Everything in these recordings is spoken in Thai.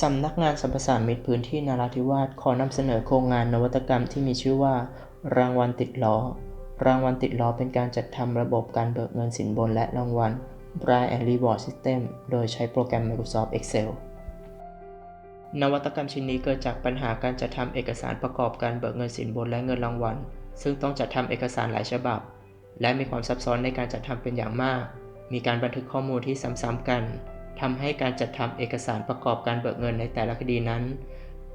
สำนักงานสรรพสามิตพื้นที่นราธิวาสขอนำเสนอโครงงานนวัตกรรมที่มีชื่อว่า รางวัลติดล้อ รางวัลติดล้อเป็นการจัดทำระบบการเบิกเงินสินบนและรางวัล b r i and Reward System โดยใช้โปรแกรม Microsoft Excel นวัตกรรมชิ้นนี้เกิดจากปัญหาการจัดทำเอกสารประกอบการเบิกเงินสินบนและเงินรางวัล ซึ่งต้องจัดทำเอกสารหลายฉบับ และมีความซับซ้อนในการจัดทำเป็นอย่างมาก มีการบันทึกข้อมูลที่ซ้ำๆกัน ทำให้การจัดทำเอกสารประกอบการเบิกเงินในแต่ละคดีนั้น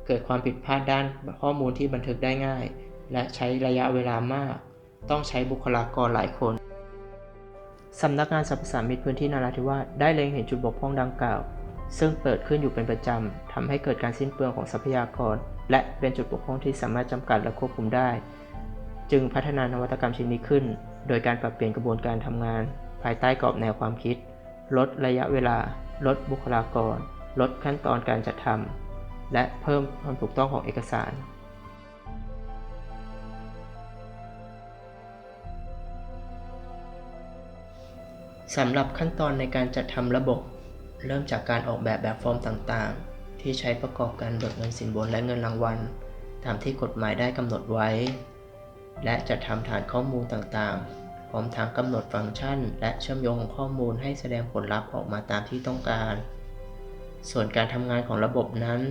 เกิดความผิดพลาดด้านข้อมูลที่บันทึกได้ง่าย และใช้ระยะเวลามาก ต้องใช้บุคลากรหลายคนสำนักงานสรรพสามิตพื้นที่นราธิวาสได้เล็งเห็นจุดบกพร่องดังกล่าว ซึ่งเปิดขึ้นอยู่เป็นประจำทำให้เกิดการสิ้นเปลืองของทรัพยากร และเป็นจุดบกพร่องที่สามารถจำกัดและควบคุมได้ จึงพัฒนานวัตกรรมชิ้นนี้ขึ้น โดยการปรับเปลี่ยนกระบวนการทำงาน ภายใต้กรอบแนวความคิด ลดระยะเวลา ลดบุคลากร ลดขั้นตอนการจัดทำและเพิ่มความถูกต้องของเอกสาร สำหรับขั้นตอนในการจัดทำระบบ เริ่มจากการออกแบบแบบฟอร์มต่างๆ ที่ใช้ประกอบการเบิกเงินสินบนและเงินรางวัล ตามที่กฎหมายได้กำหนดไว้ และจัดทำฐานข้อมูลต่างๆ พร้อมทั้งกำหนดฟังก์ชัน และเชื่อมโยงของข้อมูลให้แสดงผลลัพธ์ออกมาตามที่ต้องการ ส่วนการทำงานของระบบนั้น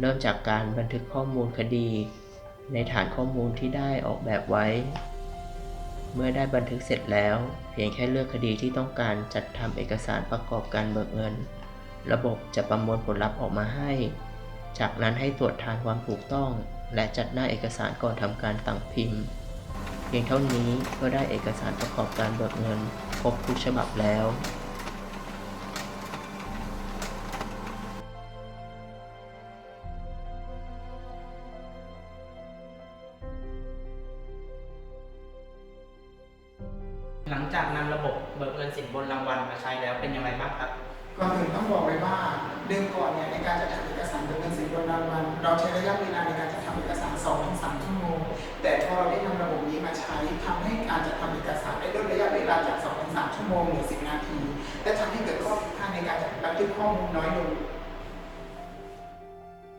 เริ่มจากการบันทึกข้อมูลคดี ในฐานข้อมูลที่ได้ออกแบบไว้ เมื่อได้บันทึกเสร็จแล้ว เพียงแค่เลือกคดีที่ต้องการจัดทำเอกสารประกอบการเบิกเงิน ระบบจะประมวลผลลัพธ์ออกมาให้ จากนั้นให้ตรวจทานความถูกต้อง และจัดหน้าเอกสารก่อนทำการตั้งพิมพ์ พียงเท่านี้ก็ได้เอกสารประกอบการเบิกเงินครบทุกฉบับแล้วหลังจากนำระบบเบิกเงินสินบนรางวัลมาใช้แล้วเป็นยังไงบ้างครับก่อนอื่นต้องบอกเลยว่าเดิมก่อนเนี่ยในการจัดทำเอกสารเป็นเงินสินบนรางวัลเราใช้ระยะเวลาในการจัดทำเอกสาร2-3ชั่วโมงแต่พอเราได้นำระ ทึกข้อมูลน้อยลง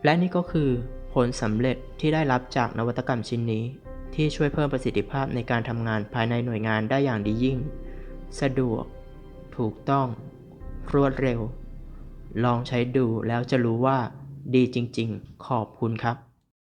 และนี่ก็คือผลสำเร็จที่ได้รับจากนวัตกรรมชิ้นนี้ ที่ช่วยเพิ่มประสิทธิภาพในการทำงานภายในหน่วยงานได้อย่างดียิ่ง สะดวก ถูกต้อง รวดเร็ว ลองใช้ดูแล้วจะรู้ว่าดีจริง ๆ ขอบคุณครับ